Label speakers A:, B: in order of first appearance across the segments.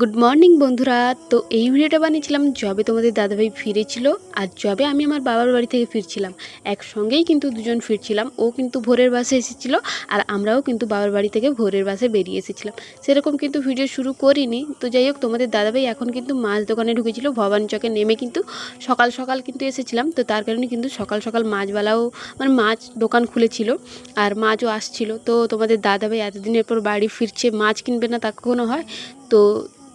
A: Good morning বন্ধুরা। তো এই ভিডিওটা বানিয়েছিলাম যবে তোমাদের দাদাভাই ফিরেছিল আর যবে আমি আমার বাবার বাড়ি থেকে ফিরছিলাম। একসঙ্গেই কিন্তু দুজন ফিরছিলাম। ও কিন্তু ভোরের বাসে এসেছিল আর আমরাও কিন্তু বাবার বাড়ি থেকে ভোরের বাসে বেরিয়ে এসেছিলাম। সেরকম কিন্তু ভিডিও শুরু করিনি। তো যাই হোক, তোমাদের দাদাভাই এখন কিন্তু মাছ দোকানে ঢুকেছিল। ভবানী চকে নেমে কিন্তু সকাল সকাল কিন্তু এসেছিলাম। তো তার কারণে কিন্তু সকাল সকাল মাছবালাও মানে মাছ দোকান খুলেছিল আর মাছও আসছিল। তো তোমাদের দাদাভাই এতদিনের পর বাড়ি ফিরছে, মাছ কিনবে না তা কখনো হয়। তো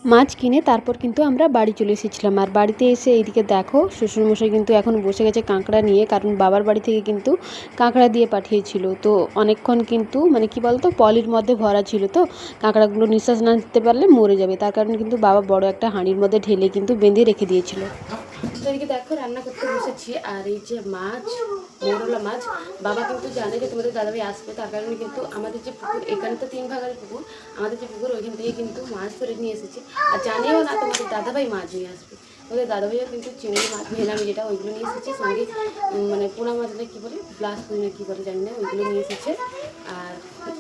A: মাছ কিনে তারপর কিন্তু আমরা বাড়ি চলে এসেছিলাম। আর বাড়িতে এসে এইদিকে দেখো, শ্বশুরমশাই কিন্তু এখন বসে গেছে কাঁকড়া নিয়ে, কারণ বাবার বাড়ি থেকে কিন্তু কাঁকড়া দিয়ে পাঠিয়েছিল। তো অনেকক্ষণ কিন্তু মানে কি বলতো, পলির মধ্যে ভরা ছিল তো, কাঁকড়াগুলো নিঃশ্বাস না নিতে পারলে মরে যাবে। তার কারণ কিন্তু বাবা বড় একটা হাঁড়ির মধ্যে ঢেলে কিন্তু বেঁধে রেখে দিয়েছিল। তো দেখো রান্না করতে বসেছি। আর এই যে মাছ, মোরলা মাছ, বাবা কিন্তু জানে যে তোমাদের দাদাভাই আসবে, তার কারণে কিন্তু আমাদের যে পুকুর, এখানে তো তিন ভাগের পুকুর, আমাদের যে পুকুর, ওইখান থেকে কিন্তু মাছ ধরে নিয়ে এসেছে। আর জানেও না তোমাদের দাদাভাই মাছ নিয়ে আসবে। তোমাদের দাদাভাইও কিন্তু চিংড়ি মাছ ভেলাম যেটা ওইগুলো নিয়ে এসেছে, সঙ্গে মানে পোনা মাছ না কী বলে ব্লাস না কী বলে জানি না, ওইগুলো নিয়ে এসেছে। আর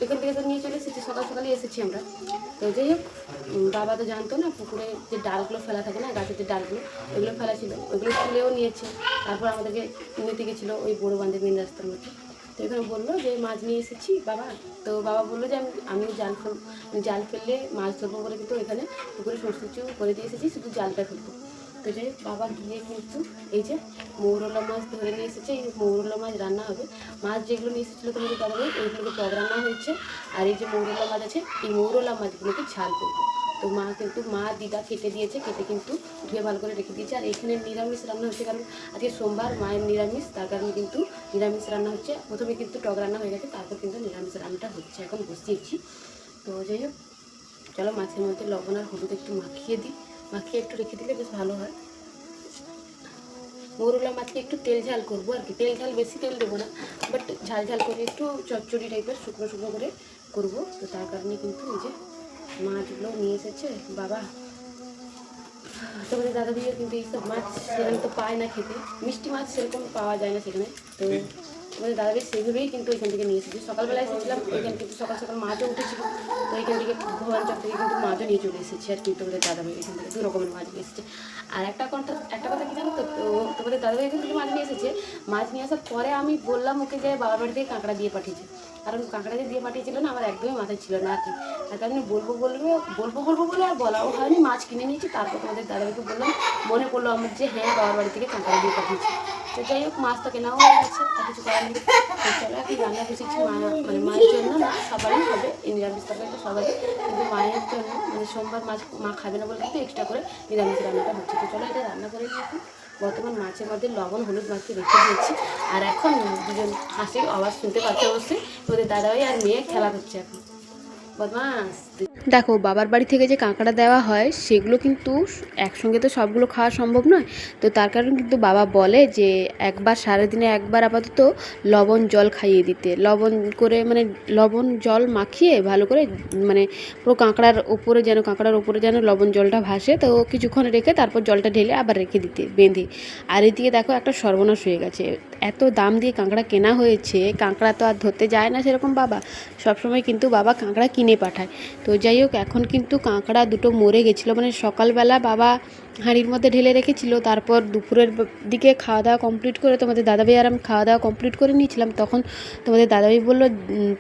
A: এখান থেকে তো নিয়ে চলে এসেছি, সকাল সকালে এসেছি আমরা। তো যাই হোক বাবা তো জানতো না, পুকুরে যে ডালগুলো ফেলা থাকে না, গাছের যে ডালগুলো, ওইগুলো ফেলা ছিল, ওইগুলো তুলেও নিয়েছে। তারপর আমাদেরকে নিতে গেছিল ওই বড়ো বান্ধের মেন রাস্তার মধ্যে। তো এখানে বলল যে, মাছ নিয়ে এসেছি, বাবা। তো বাবা বলল যে, আমি আমি জাল ফেল জাল ফেললে মাছ ধরবো বলে কিন্তু এখানে পুকুরে কিছু করে দিয়ে এসেছি, শুধু জালটা ফেলব তো যাই বাবা গিয়ে কিন্তু এই যে মৌরলা মাছ ধরে নিয়ে এসেছে, এই মৌরলা মাছ রান্না হবে। মাছ যেগুলো নিয়ে এসেছিল তোমাদের দাদা ভাই ওইগুলোকে টক রান্না হয়েছে। আর এই যে মৌরলা মাছ আছে, এই মৌরলা মাছগুলোকে ঝাল করব। তো মা কিন্তু, মা দিদা কেটে দিয়েছে কেটে কিন্তু ধুয়ে ভালো করে রেখে দিয়েছে। আর এখানে নিরামিষ রান্না হচ্ছে কারণ আজকে সোমবার মায়ের নিরামিষ, তার কারণে কিন্তু নিরামিষ রান্না হচ্ছে। প্রথমে কিন্তু টক রান্না হয়ে গেছে, তারপর কিন্তু নিরামিষ রান্নাটা হচ্ছে। এখন বসিয়েছি। তো যাই হোক, চলো মাছের মধ্যে লবণ আর হলুদ একটু মাখিয়ে দিই। মাখিয়ে একটু রেখে দিলে বেশ ভালো হয়। মৌরলা মাছকে একটু তেল ঝাল করব আর কি। তেল ঝাল বেশি তেল দেবো না বাট ঝাল ঝাল করে একটু চচ্চড়ি টাইপের শুকনো শুকনো করে করব। তো তার কারণে কিন্তু এই যে মাছগুলো নিয়ে এসেছে, বাবা। তোমাদের দাদা দিয়ে কিন্তু এইসব মাছ সেখানে তো পায় না খেতে। মিষ্টি মাছ সেরকম পাওয়া যায় না সেখানে। তো তোমাদের দাদা ভাই সেইভাবেই কিন্তু ওইখান থেকে নিয়ে এসেছি। সকালবেলা এসেছিলাম ওইখানে থেকে সকাল সকাল মাছও উঠেছিল, তো ওইখান থেকে ভগবান চক থেকে কিন্তু মাছও নিয়ে চলে এসেছি আর কি তোমাদের দাদা ভাই, এখান থেকে দু রকমের মাছ নিয়ে এসেছে। আর একটা কথা একটা কথা কি জানো তো তোমাদের দাদা ভাই, এখান থেকে মাছ নিয়ে এসেছে। মাছ নিয়ে আসার পরে আমি বললাম ওকে যে, বাবার বাড়ি থেকে কাঁকড়া দিয়ে পাঠিয়েছে। কারণ কাঁকড়া যে দিয়ে পাঠিয়েছিল না, আমার একদমই মাথায় ছিল না আর কি। তার কারণে বলব, বলবে, বলব বলব বলে আর বলাও হয়নি। মাছ কিনে নিয়েছি, তারপর তোমাদের দাদাভাইকে বললাম, মনে পড়ল আমার যে হ্যাঁ বাবার বাড়ি থেকে কাঁকড়া দিয়ে পাঠিয়েছি। তো যাই হোক, মাছ তো কেনাও হয়ে গেছে কিছু রান্না বসেছি মানে মায়ের জন্য সবারই হবে নিরামিষ তরকারিটা সবারই। কিন্তু মায়ের জন্য মানে সোমবার মাছ মা খাবে না বলে কিন্তু এক্সট্রা করে নিরামিষ রান্নাটা হচ্ছে। তো চলো, এটা রান্না করে নিই বর্তমান মাছের মধ্যে লবণ, হলুদ মাছকে রেখে দিয়েছি। আর এখন দুজন হাসি আওয়াজ শুনতে পাচ্ছে অবশ্যই। তোদের দাদাভাই আর মেয়ে খেলা করছে এখন। দেখো, বাবার বাড়ি থেকে যে কাঁকড়া দেওয়া হয়, সেগুলো কিন্তু একসঙ্গে তো সবগুলো খাওয়া সম্ভব নয়। তো তার কারণে কিন্তু বাবা বলে যে, একবার সারাদিনে একবার আপাতত লবণ জল খাইয়ে দিতে। লবণ করে মানে লবণ জল মাখিয়ে ভালো করে মানে পুরো কাঁকড়ার উপরে যেন, কাঁকড়ার উপরে যেন লবণ জলটা ভাসে, তো কিছুক্ষণ রেখে তারপর জলটা ঢেলে আবার রেখে দিতে, বেঁধে। আর এদিকে দেখো, একটা সর্বনাশ হয়ে গেছে। এত দাম দিয়ে কাঁকড়া কেনা হয়েছে, কাঁকড়া তো আর ধরতে যায় না সেরকম বাবা। সবসময় কিন্তু বাবা কাঁকড়া কিনে পাঠায়। তো যাই হোক এখন কিন্তু কাঁকড়া দুটো মরে গেছিল। মানে সকালবেলা বাবা হাঁড়ির মধ্যে ঢেলে রেখেছিল, তারপর দুপুরের দিকে খাওয়া দাওয়া কমপ্লিট করে তোমাদের দাদাভাই আর আমি খাওয়া দাওয়া কমপ্লিট করে নিয়েছিলাম। তখন তোমাদের দাদাভাই বলল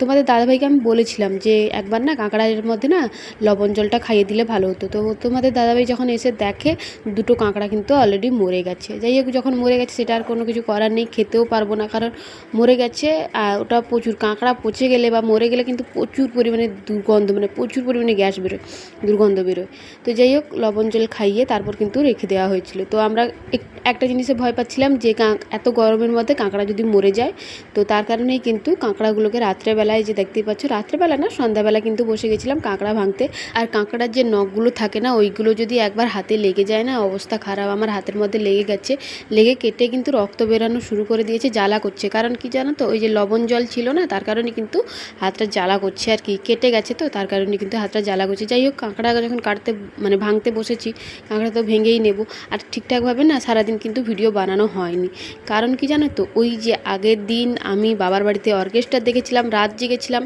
A: তোমাদের দাদাভাইকে আমি বলেছিলাম যে একবার না কাঁকড়ার মধ্যে না লবণ জলটা খাইয়ে দিলে ভালো হতো। তো তোমাদের দাদাভাই যখন এসে দেখে, দুটো কাঁকড়া কিন্তু অলরেডি মরে গেছে। যাই হোক, যখন মরে গেছে সেটা আর কোনো কিছু করার নেই, খেতেও পারব না, কারণ মরে গেছে আর ওটা প্রচুর কাঁকড়া পচে গেলে বা মরে গেলে কিন্তু প্রচুর পরিমাণে দুর্গন্ধ মানে প্রচুর পরিমাণে গ্যাস বেরোয়, দুর্গন্ধ বেরোয়। তো যাই হোক, লবণ জল খাইয়ে তারপর কিন্তু রেখে দেওয়া হয়েছিল। তো আমরা এক- একটা জিনিসে ভয় পাচ্ছিলাম যে এত গরমের মধ্যে কাঁকড়া যদি মরে যায়, তো তার কারণেই কিন্তু কাঁকড়াগুলোকে রাত্রেবেলায় যে দেখতেই পাচ্ছ, রাত্রেবেলা না, সন্ধ্যাবেলা কিন্তু বসে গেছিলাম কাঁকড়া ভাঙতে। আর কাঁকড়ার যে নখগুলো থাকে না, ওইগুলো যদি একবার হাতে লেগে যায় না, অবস্থা খারাপ, আমার হাতের মধ্যে লেগে গেছে, লেগে কেটে কিন্তু রক্ত বেরানো শুরু করে দিয়েছে, জ্বালা করছে। কারণ কি জানো তো, ওই যে লবণ জল ছিল না, তার কারণে কিন্তু হাতটা জ্বালা করছে আর কি, কেটে গেছে তো, তার কারণে কিন্তু হাতটা জ্বালা করছে। যাই হোক, কাঁকড়া যখন কাটতে মানে ভাঙতে বসেছি, কাঁকড়া তো ভেঙেই নেব। আর ঠিকঠাকভাবে না সারাদিন কিন্তু ভিডিও বানানো হয়নি। কারণ কি জানো তো? ওই যে আগের দিন আমি বাবার বাড়িতে অর্কেস্ট্রা দেখেছিলাম, রাত জেগেছিলাম।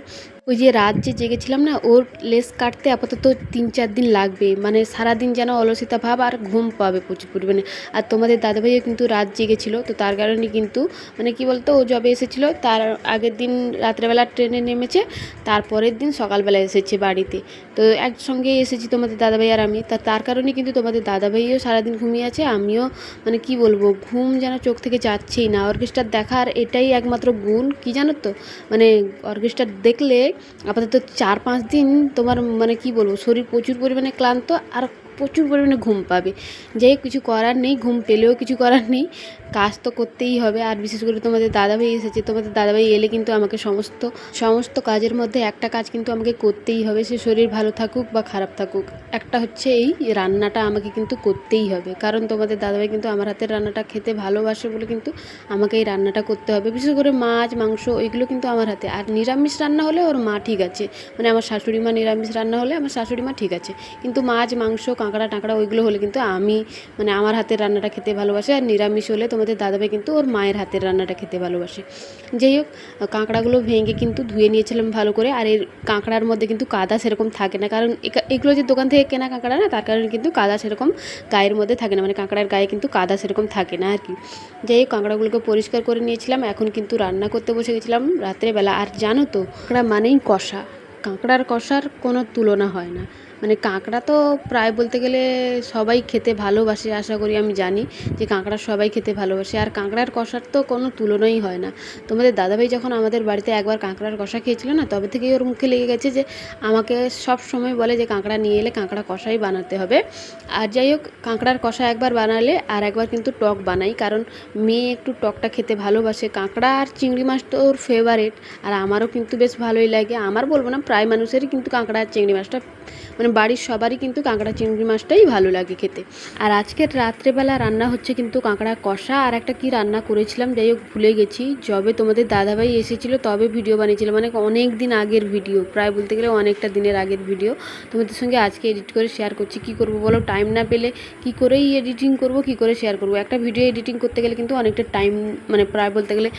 A: ওই যে রাত যে জেগেছিলাম না, ওর লেস কাটতে আপাতত তিন চার দিন লাগবে। মানে সারাদিন যেন অলসিতা ভাব আর ঘুম পাবে প্রচুর পরিমাণে। আর তোমাদের দাদাভাইও কিন্তু রাত জেগেছিল, তো তার কারণে কিন্তু মানে কি বলতো, ও যবে এসেছিল, তার আগের দিন রাত্রেবেলা ট্রেনে নেমেছে, তারপরের দিন সকালবেলা এসেছে বাড়িতে। তো একসঙ্গে এসেছি তোমাদের দাদাভাই আর আমি, তা তার কারণে কিন্তু তোমাদের দাদাভাইও সারাদিন ঘুমিয়ে আছে, আমিও মানে কি বলব, ঘুম যেন চোখ থেকে যাচ্ছেই না। অর্কেস্ট্রার দেখার এটাই একমাত্র গুণ, কি জানো তো? মানে অর্কেস্ট্রা দেখলে আপাতত চার পাঁচ দিন তোমার মানে কি বলব শরীর প্রচুর পরিমাণে ক্লান্ত আর প্রচুর পরিমাণে ঘুম পাবে। যাই কিছু করার নেই, ঘুম পেলেও কিছু করার নেই। কাজ তো করতেই হবে। আর বিশেষ করে তোমাদের দাদাভাই এসেছে, তোমাদের দাদাভাই এলে কিন্তু আমাকে সমস্ত সমস্ত কাজের মধ্যে একটা কাজ কিন্তু আমাকে করতেই হবে। সে শরীর ভালো থাকুক বা খারাপ থাকুক, একটা হচ্ছে এই রান্নাটা আমাকে কিন্তু করতেই হবে। কারণ তোমাদের দাদাভাই কিন্তু আমার হাতের রান্নাটা খেতে ভালোবাসে বলে কিন্তু আমাকে এই রান্নাটা করতে হবে। বিশেষ করে মাছ, মাংস, ওইগুলো কিন্তু আমার হাতে। আর নিরামিষ রান্না হলে ওর মা ঠিক আছে। মানে আমার শাশুড়ি মা নিরামিষ রান্না হলে আমার শাশুড়ি মা ঠিক আছে। কিন্তু মাছ, মাংস কাঁকড়া টাঁকড়া ওইগুলো হলে কিন্তু আমি মানে আমার হাতের রান্নাটা খেতে ভালোবাসে আর নিরামিষ হলে তোমাদের দাদাভাই কিন্তু ওর মায়ের হাতের রান্নাটা খেতে ভালোবাসে। যাই হোক কাঁকড়াগুলো ভেঙে কিন্তু ধুয়ে নিয়েছিলাম ভালো করে আর এর কাঁকড়ার মধ্যে কিন্তু কাদা সেরকম থাকে না। কারণ এগুলো যে দোকান থেকে কেনা কাঁকড়া না, তার কারণে কিন্তু কাদা সেরকম গায়ের মধ্যে থাকে না। মানে কাঁকড়ার গায়ে কিন্তু কাদা সেরকম থাকে না আর কি। যাই হোক, কাঁকড়াগুলোকে পরিষ্কার করে নিয়েছিলাম। এখন কিন্তু রান্না করতে বসে গেছিলাম রাত্রেবেলা। আর জানো তো, কাঁকড়া মানেই কষা। কাঁকড়ার কষার কোনো তুলনা হয় না। মানে কাঁকড়া তো প্রায় বলতে গেলে সবাই খেতে ভালোবাসে, আশা করি আমি জানি যে কাঁকড়া সবাই খেতে ভালোবাসে। আর কাঁকড়ার কষার তো কোনো তুলনাই হয় না। তোমাদের দাদাভাই যখন আমাদের বাড়িতে একবার কাঁকড়ার কষা খেয়েছিল না, তবে থেকেই ওর মুখে লেগে গেছে যে আমাকে সব সময় বলে যে কাঁকড়া নিয়ে এলে কাঁকড়া কষাই বানাতে হবে। আর যাই হোক, কাঁকড়ার কষা একবার বানালে আর একবার কিন্তু টক বানাই, কারণ মেয়ে একটু টকটা খেতে ভালোবাসে। কাঁকড়া আর চিংড়ি মাছ তো ওর ফেভারেট আর আমারও কিন্তু বেশ ভালোই লাগে। আমার বলব না, প্রায় মানুষেরই কিন্তু কাঁকড়া আর চিংড়ি মাছটা মানে বাড়ির সবারই কিন্তু কাঁকড়া চিংড়ি মাছটাই ভালো লাগে খেতে। আর আজকের রাত্রেবেলা রান্না হচ্ছে কিন্তু কাঁকড়া কষা। আর একটা কি রান্না করেছিলাম, যাই হোক ভুলে গেছি। যবে তোমাদের দাদাভাই এসেছিল, তবে ভিডিও বানিয়েছিলাম মানে অনেক দিন আগের ভিডিও, প্রায় বলতে গেলে অনেকটা দিনের আগের ভিডিও। তোমাদের সঙ্গে আজকে এডিট করে শেয়ার করছি, কি করব বলো? টাইম না পেলে কি করেই এডিটিং করব, কি করে শেয়ার করব? একটা ভিডিও এডিটিং করতে গেলে কিন্তু অনেকটা টাইম মানে প্রায় বলতে গেলে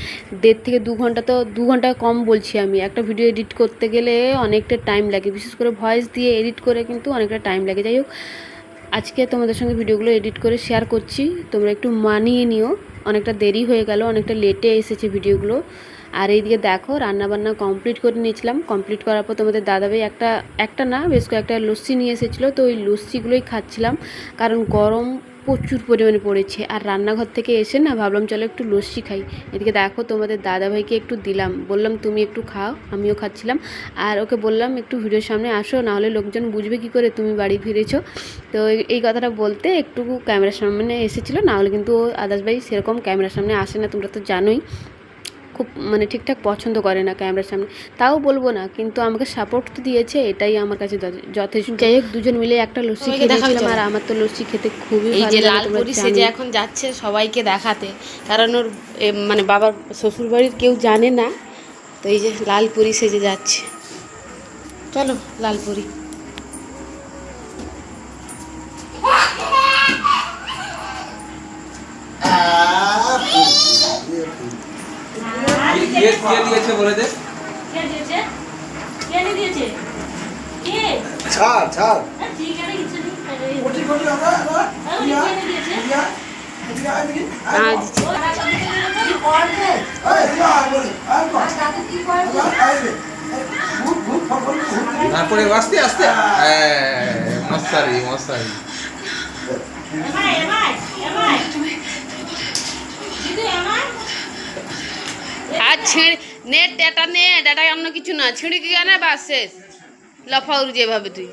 A: দেড় থেকে দু ঘণ্টা তো, দু ঘণ্টা কম বলছি আমি। একটা ভিডিও এডিট করতে গেলে অনেকটা টাইম লাগে, বিশেষ করে ভয়েস দিয়ে এডিট করে কিন্তু অনেকটা টাইম লাগে। যাই হোক, আজকে তোমাদের সঙ্গে ভিডিওগুলো এডিট করে শেয়ার করছি। তোমরা একটু মানিয়ে নিও। অনেকটা দেরি হয়ে গেল, অনেকটা লেটে এসেছে ভিডিওগুলো। আর এইদিকে দেখো, রান্নাবান্না কমপ্লিট করে নিয়েছিলাম। কমপ্লিট করার পর তোমাদের দাদাভাই একটা একটা না, বেশ কয়েকটা লস্যি নিয়ে এসেছিল। তো ওই লস্যিগুলোই খাচ্ছিলাম। কারণ গরম প্রচুর পরিমাণে পড়েছে। আর রান্নাঘর থেকে এসে না ভাবলাম, চলো একটু লস্যি খাই। এদিকে দেখো, তোমাদের দাদাভাইকে একটু দিলাম। বললাম, তুমি একটু খাও, আমিও খাচ্ছিলাম। আর ওকে বললাম, একটু ভিডিওর সামনে আসো নাহলে লোকজন বুঝবে কি করে তুমি বাড়ি ফিরেছো। তো এই- কথাটা বলতে একটু ক্যামেরার সামনে এসেছিল নাহলে কিন্তু আদার্স ভাই সেরকম ক্যামেরার সামনে আসে না, তোমরা তো জানোই। খুব মানে ঠিকঠাক পছন্দ করে না ক্যামেরার সামনে। তাও বলব না কিন্তু আমাকে সাপোর্ট তো দিয়েছে এটাই আমার কাছে যথেষ্ট। যাই হোক দুজন মিলে একটা লস্যি
B: সবাইকে
A: খেয়ে
B: দেখাবে
A: আর আমার তো লস্যি খেতে খুবই
B: এই যে লাল পরি সেজে
A: জানোই।
B: এখন যাচ্ছে সবাইকে দেখাতে কারণ ওর মানে বাবার শ্বশুর বাড়ির কেউ জানে না তো এই যে লাল পরি সেজে যাচ্ছে। চলো লাল পরি।
C: কে কে দিয়েছে বলে দে?
D: কে দিয়েছে? কে দিয়েছে? কে?
E: ছাড় ছাড়।
D: হ্যাঁ, ঠিক আছে কিছু নেই।
E: কোটি কোটি আমরা আমরা
D: কে দিয়েছে?
E: দেখি
B: না দিচ্ছে
D: ও, টাকা দিতে
E: আর
B: ছিঁড়ে, নে ডেটা নে ডেটা অন্য কিছু না। ছিঁড়ি কি না বাস শেষ। লফা লফাউর যেভাবে তুই।